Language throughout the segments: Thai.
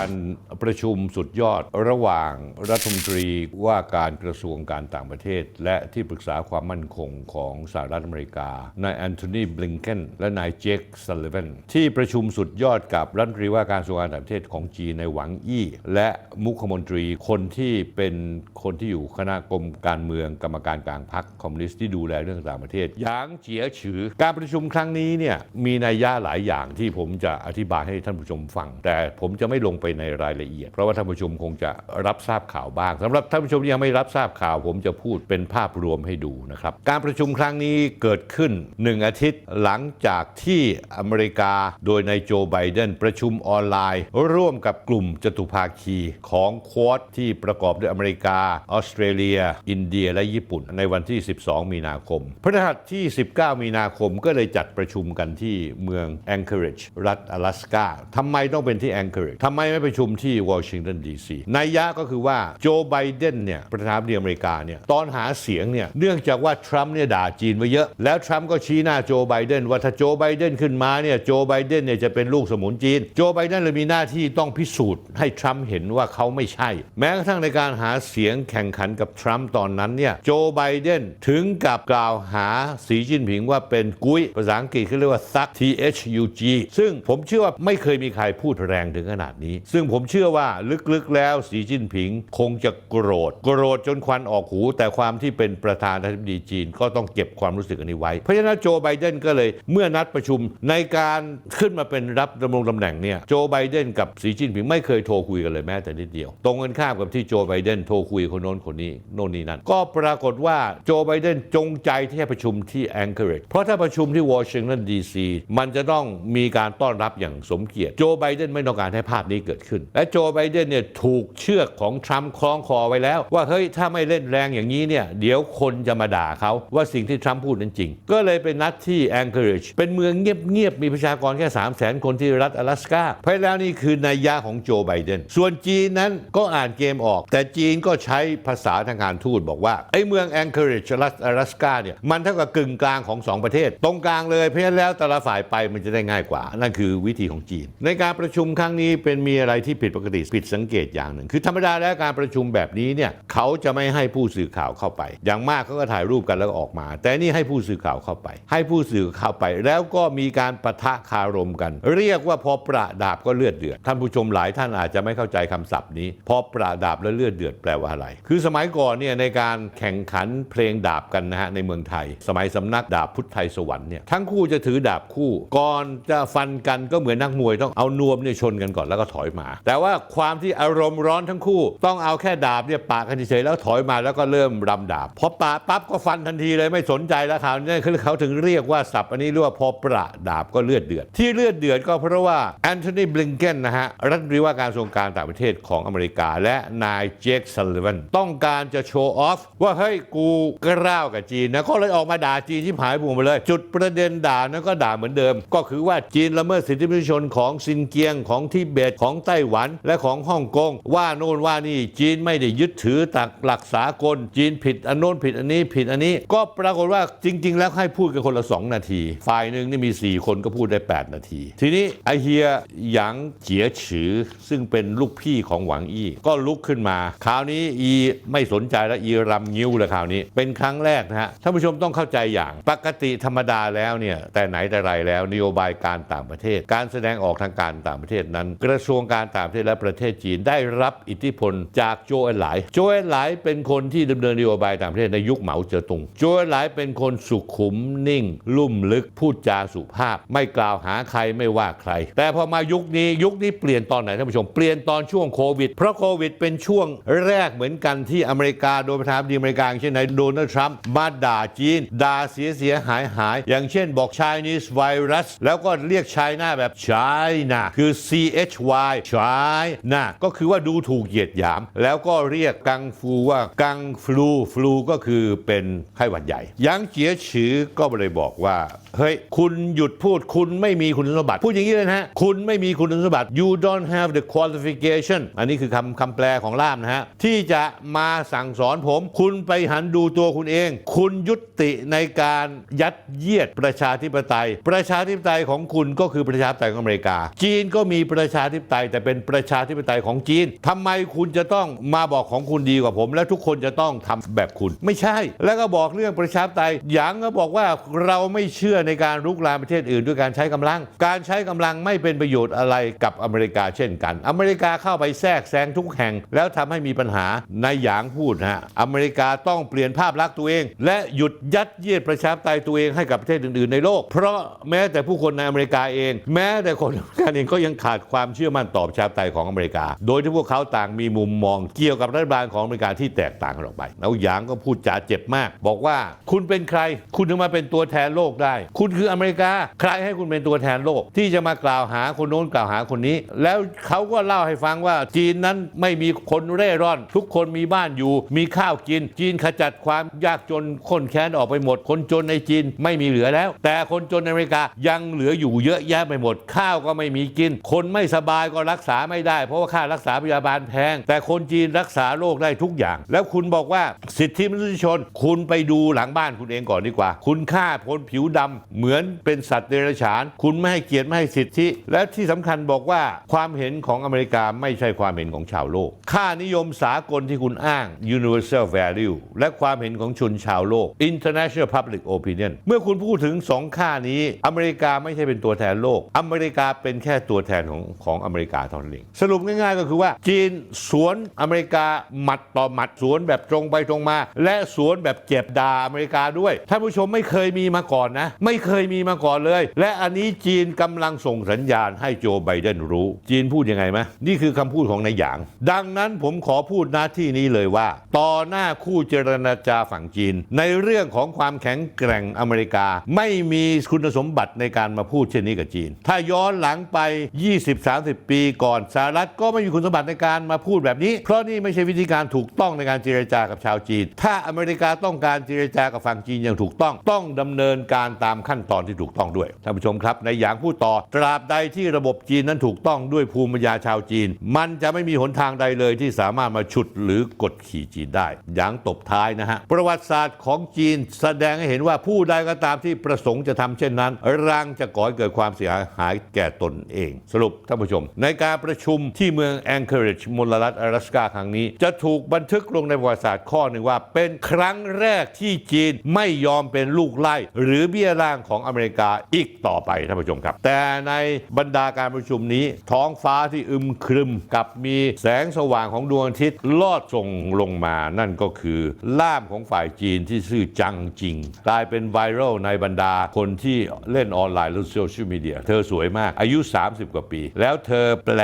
การ ประชุมสุดยอดระหว่างรัฐมนตรีว่าการกระทรวงการต่างประเทศ และที่ปรึกษาความมั่นคงของสหรัฐอเมริกานายแอนโทนีบลิงเกนและนายเจคซัลลิวันที่ประชุมสุดยอดกับรัฐมนตรีว่าการกระทรวงการต่างประเทศของจีนในหวังอี้ และมุขมนตรีคนที่เป็นคนที่อยู่คณะกรมการเมืองกรรมการกลางพรรคคอมมิวนิสต์ที่ดูแลเรื่องต่างประเทศยางเจียฉือ การประชุมครั้งนี้เนี่ยมีนัยยะหลายอย่างที่ผมจะอธิบายให้ท่านผู้ชมฟัง แต่ผมจะไม่ลงไปในรายละเอียด เพราะว่าท่านผู้ชมคงจะรับทราบข่าวบ้างสำหรับท่านผู้ชมที่ยังไม่รับทราบข่าว ผมจะพูดเป็นภาพรวมให้ดูนะครับ การประชุมครั้งนี้เกิดขึ้น 1 อาทิตย์หลังจากที่อเมริกาโดยนายโจไบเดนประชุมออนไลน์ ร่วมกับกลุ่มจตุภาคีของควอดที่ประกอบด้วยอเมริกา ออสเตรเลีย อินเดียและญี่ปุ่น ในวันที่ 12 มีนาคมพฤหัสที่ 19 มีนาคมก็เลยจัดประชุมกันที่เมืองแองเกอริดจ์รัฐ阿拉สกาทำไมต้องเป็นที่แองเกอริดจ์ทำไมไม่ประชุมที่วอชิงตันดีซีนัยยะก็คือว่าโจไบเดนเนี่ยประธานาธิบดีอเมริกาเนี่ยตอนหาเสียงเนี่ยเนื่องจากว่าทรัมป์เนี่ยด่าจีนไว้เยอะ แล้วทรัมป์ก็ชี้หน้าโจไบเดนว่าถ้าโจไบเดนขึ้นมาเนี่ยโจไบเดนเนี่ยจะเป็นลูกสมุนจีน โจไบเดนเลยมีหน้าที่ต้องพิสูจน์ให้ทรัมป์เห็นว่าเขาไม่ใช่ แม้กระทั่งในการหาเสียงแข่งขันกับทรัมป์ตอนนั้นเนี่ยโจไบเดนถึงกับกล่าวหาสีจิ้นผิงว่าเป็นกุ้ยภาษาอังกฤษเขาเรียกว่าซัก T H U G ซึ่งผมเชื่อว่าไม่เคยมีใครพูดแรงถึงขนาดนี้ ซึ่งผมมเชื่อว่าลึกๆแล้วสีจิ้นผิงคงจะโกรธ โกรธจนควันออกหู แต่ความที่เป็นประธานาธิบดีจีนก็ต้องเก็บความรู้สึกอันนี้ไว้ เพราะฉะนั้นโจไบเดนก็เลยเมื่อนัดประชุมในการขึ้นมาเป็นรับดำรงตำแหน่งเนี่ยโจไบเดนกับสีจิ้นผิงไม่เคยโทรคุยกันเลยแม้แต่นิดเดียว ตรงกันข้ามกับที่โจไบเดนโทรคุยคนโน้นคนนี้โน่นนี่นั่นก็ปรากฏว่าโจไบเดนจงใจที่จะประชุมที่แองเกอริดเพราะถ้าประชุมที่วอชิงตันดีซีมันจะต้องมีการต้อนรับอย่างสมเกียรติโจไบเดนไม่ต้องการให้ภาพนี้เกิดขึ้นและโจไบเดนเนี่ยถูกเชือกของทรัมป์คล้องคอไว้แล้ว ว่าเฮ้ยถ้าไม่เล่นแรงอย่างนี้เนี่ยเดี๋ยวคนจะมาด่าเขาว่าสิ่งที่ทรัมป์พูดนั้นจริง ก็เลยเป็นนัดที่แองเกอริดเป็นเมืองเงียบๆมีประชากรแค่ 3 0 0 0 0 0 คนที่รัฐ阿拉สกาเพราะแล้วนี่คือนัยยะของโจไบเดนส่วนจีนนั้นก็อ่านเกมออก แต่จีนก็ใช้ภาษาทางการทูตบอกว่าไอ้เมืองแองเกอริดรัฐ阿拉สกาเนี่ยมันเท่ากับกึ่งกลางของสองประเทศ ตรงกลางเลยเพราะฉะนั้นแล้วแต่ละฝ่ายไปมันจะได้ง่ายกว่า นั่นคือวิธีของจีน ในการประชุมครั้งนี้เป็นมีอะไรที่ ผิดปกติผิดสังเกตอย่างหนึ่ง คือธรรมดาแล้วการประชุมแบบนี้เนี่ยเขาจะไม่ให้ผู้สื่อข่าวเข้าไป อย่างมากเขาก็ถ่ายรูปกันแล้วก็ออกมา แต่นี่ให้ผู้สื่อข่าวเข้าไป ให้ผู้สื่อข่าวไป แล้วก็มีการประทะคารมกัน เรียกว่าพอประดาบก็เลือดเดือดท่านผู้ชมหลายท่านอาจจะไม่เข้าใจคำศัพท์นี้ พอประดาบแล้วเลือดเดือดแปลว่าอะไร คือสมัยก่อนเนี่ยในการแข่งขันเพลงดาบกันนะฮะในเมืองไทย สมัยสำนักดาบพุทธไทยสวรรค์เนี่ยทั้งคู่จะถือดาบคู่ ก่อนจะฟันกันก็เหมือนนักมวยต้องเอานวมเนี่ยชนกันก่อนแล้วก็ถอยมาแแต่ว่าความที่อารมณ์ร้อนทั้งคู่ ต้องเอาแค่ดาบเนี่ยปากันเฉยๆแล้วถอยมาแล้วก็เริ่มรำดาบพอปาปั๊บก็ฟันทันทีเลยไม่สนใจแล้วคราวนี้คือเขาถึงเรียกว่าศัพท์อันนี้เรียกว่าพอประดาบก็เลือดเดือด ที่เลือดเดือดก็เพราะว่าแอนโทนีบลิงเกนนะฮะรัฐมนตรีว่าการกระทรวงการต่างประเทศของอเมริกา และนายเจคซัลลิวันต้องการจะโชว์ออฟว่าเฮ้ยกูกล้าวกับจีนนะก็เลยออกมาด่าจีนที่หายพวงไปเลย จุดประเด็นด่านั้นก็ด่าเหมือนเดิม ก็คือว่าจีนละเมิดสิทธิมนุษยชนของซินเกียงของทิเบตของไต้หวันและของฮ่องกงว่าโน่นว่านี่จีนไม่ได้ยึดถือตักหลักสากลจีนผิดอันโน้นผิดอันนี้ผิดอันนี้ ก็ปรากฏว่าจริง ๆ แล้วให้พูดกันคนละ 2 นาที ฝ่ายหนึ่งนี่มี 4 คนก็พูดได้ 8 นาที ทีนี้ไอเฮียหยางเจียฉือซึ่งเป็นลูกพี่ของหวังอี้ก็ลุกขึ้นมา คราวนี้อีไม่สนใจแล้วอีรำงิ้วเลยคราวนี้ เป็นครั้งแรกนะฮะท่านผู้ชมต้องเข้าใจอย่างปกติธรรมดาแล้วเนี่ยแต่ไหนแต่ไรแล้วนโยบายการต่างประเทศ การแสดงออกทางการต่างประเทศนั้น กระทรวงการต่างเทศและประเทศจีนได้รับอิทธิพลจากโจเอนหลาย โจเอนหลายเป็นคนที่ดำเนินนโยบายต่างประเทศในยุคเหมาเจ๋อตุง โจเอนหลายเป็นคนสุขุมนิ่ง ลุ่มลึกพูดจาสุภาพ ไม่กล่าวหาใครไม่ว่าใคร แต่พอมายุคนี้ยุคนี้เปลี่ยนตอนไหนท่านผู้ชมเปลี่ยนตอนช่วงโควิด เพราะโควิด เป็นช่วงแรกเหมือนกันที่อเมริกาโดยประธานาธิบดีอเมริกาเช่นนายโดนัลด์ทรัมป์มาด่าจีนด่าเสียเสียหายหาย อย่างเช่นบอก Chinese virus แล้วก็เรียก China แบบ China คือ c h y C H Y China ก็คือว่าดูถูกเหยียดหยาม แล้วก็เรียกกังฟูว่ากังฟลูฟลูก็คือเป็นไข้หวัดใหญ่ยังเจียฉือก็เลยบอกว่าเฮ้ยคุณหยุดพูดคุณไม่มีคุณสมบัติพูดอย่างนี้เลยนะฮะคุณไม่มีคุณสมบัติ you don't have the qualification อันนี้คือคำคำแปลของล่ามนะฮะที่จะมาสั่งสอนผม คุณไปหันดูตัวคุณเอง คุณยุติในการยัดเยียดประชาธิปไตย ประชาธิปไตยของคุณก็คือประชาธิปไตยของอเมริกา จีนก็มีประชาธิปไตยแต่เป็นประชาธิปไตยของจีนทำไมคุณจะต้องมาบอกของคุณดีกว่าผม แล้วทุกคนจะต้องทำแบบคุณ ไม่ใช่ แล้วก็บอกเรื่องประชาธิปไตยหยางก็บอกว่าเราไม่เชื่อในการรุกรานประเทศอื่นด้วยการใช้กำลัง การใช้กำลังไม่เป็นประโยชน์อะไรกับอเมริกาเช่นกัน อเมริกาเข้าไปแทรกแซงทุกแห่ง แล้วทำให้มีปัญหานายหยางพูดนะฮะอเมริกาต้องเปลี่ยนภาพลักษณ์ตัวเอง และหยุดยัดเยียดประชาธิปไตยตัวเองให้กับประเทศอื่น ๆ ในโลก เพราะแม้แต่ผู้คนในอเมริกาเอง แม้แต่คนอเมริกันเองก็ยังขาดความเชื่อมั่นต่อประชาธิปไตยของอเมริกา โดยที่พวกเขาต่างมีมุมมองเกี่ยวกับรัฐบาลของอเมริกาที่แตกต่างกันออกไปแล้วหยางก็พูดจาเจ็บมาก บอกว่าคุณเป็นใคร คุณถึงมาเป็นตัวแทนโลกได้ คุณคืออเมริกา ใครให้คุณเป็นตัวแทนโลก ที่จะมากล่าวหาคนโน้นกล่าวหาคนนี้ แล้วเขาก็เล่าให้ฟังว่าจีนนั้นไม่มีคนเร่ร่อน ทุกคนมีบ้านอยู่ มีข้าวกิน จีนขจัดความยากจนคนแค้นออกไปหมด คนจนในจีนไม่มีเหลือแล้ว แต่คนจนในอเมริกายังเหลืออยู่เยอะแยะไปหมด ข้าวก็ไม่มีกิน คนไม่สบายก็รักษาไม่ได้ เพราะว่าค่ารักษาพยาบาลแพง แต่คนจีนรักษาโรคได้ทุกอย่าง แล้วคุณบอกว่าสิทธิมนุษยชน คุณไปดูหลังบ้านคุณเองก่อนดีกว่า คุณฆ่าคนผิวดำเหมือนเป็นสัตว์เดรัจฉาน คุณไม่ให้เกียรติไม่ให้สิทธิ และที่สำคัญบอกว่าความเห็นของอเมริกาไม่ใช่ความเห็นของชาวโลก ค่านิยมสากลที่คุณอ้าง universal value และความเห็นของชนชาวโลก international public opinion เมื่อคุณพูดถึงสองค่านี้ อเมริกาไม่ใช่เป็นตัวแทนโลก อเมริกาเป็นแค่ตัวแทนของของอเมริกาเท่านั้นเองสรุปง่ายๆก็คือว่า จีนสวนอเมริกาหมัดต่อหมัดสวนแบบตรงไปตรงมา และสวนแบบเจ็บดาอเมริกาด้วยท่านผู้ชมไม่เคยมีมาก่อนนะ ไม่เคยมีมาก่อนเลย และอันนี้จีนกำลังส่งสัญญาณให้โจไบเดนรู้ จีนพูดยังไงไหมนี่คือคำพูดของนายหยาง ดังนั้นผมขอพูดหน้าที่นี้เลยว่า ต่อหน้าคู่เจรจาฝั่งจีน ในเรื่องของความแข็งแกร่งอเมริกา ไม่มีคุณสมบัติในการมาพูดเช่นนี้กับจีน ถ้าย้อนหลังไป 20-30 ปีก่อนสหรัฐก็ไม่มีคุณสมบัติในการมาพูดแบบนี้ เพราะนี่ไม่ใช่วิธีการถูกต้องในการเจรจากับชาวจีน ถ้าอเมริกาต้องการเจรจากับฝั่งจีนอย่างถูกต้อง ต้องดำเนินการตามขั้นตอนที่ถูกต้องด้วยท่านผู้ชมครับในอย่างพูดต่อ ตราบใดที่ระบบจีนนั้นถูกต้องด้วยภูมิปัญญาชาวจีน มันจะไม่มีหนทางใดเลยที่สามารถมาฉุดหรือกดขี่จีนได้อย่างตบท้ายนะฮะประวัติศาสตร์ของจีนแสดงให้เห็นว่าผู้ใดก็ตามที่ประสงค์จะทำเช่นนั้นรังจะก่อให้เกิดความเสียหายแก่ตนเอง สรุปท่านผู้ชม ในการประประชุมที่เมืองแองเกอริจมลรัฐ阿拉สกาครั้งนี้ จะถูกบันทึกลงในประวัติศาสตร์ข้อหนึ่งว่า เป็นครั้งแรกที่จีนไม่ยอมเป็นลูกไล่หรือเบี้ยล่างของอเมริกาอีกต่อไปท่านผู้ชมครับ แต่ในบรรดาการประชุมนี้ ท้องฟ้าที่อึมครึมกับมีแสงสว่างของดวงอาทิตย์ลอดส่งลงมานั่นก็คือล่ามของฝ่ายจีนที่ชื่อจังจิง กลายเป็นไวรัลในบรรดาคนที่เล่นออนไลน์หรือโซเชียลมีเดียเธอสวยมากอายุ 30 กว่าปี แล้วเธอแปล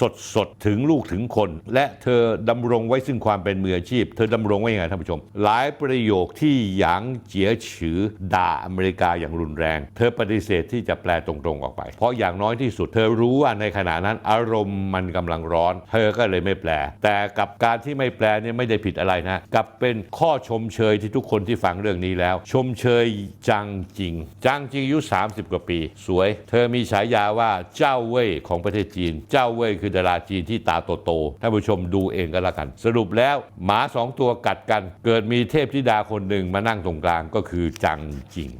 สดสดถึงลูกถึงคน และเธอดำรงไว้ซึ่งความเป็นมืออาชีพ เธอดำรงไว้ยังไงท่านผู้ชม หลายประโยคที่หยางเจียฉือด่าอเมริกาอย่างรุนแรง เธอปฏิเสธที่จะแปลตรงๆออกไป เพราะอย่างน้อยที่สุด เธอรู้ว่าในขณะนั้นอารมณ์มันกำลังร้อน เธอก็เลยไม่แปล แต่กับการที่ไม่แปลเนี่ยไม่ได้ผิดอะไรนะกับเป็นข้อชมเชยที่ทุกคนที่ฟังเรื่องนี้แล้ว ชมเชยจังจริงจังจริงอายุ 30 กว่าปี สวย เธอมีฉายาว่าเจ้าเว่ยของประเทศจีน เจ้าเว่ยคือดาราจีนที่ตาโตๆท่านผู้ชมดูเองก็แล้วกัน สรุปแล้วหมาสองตัวกัดกัน เกิดมีเทพธิดาคนหนึ่งมานั่งตรงกลางก็คือจังจริง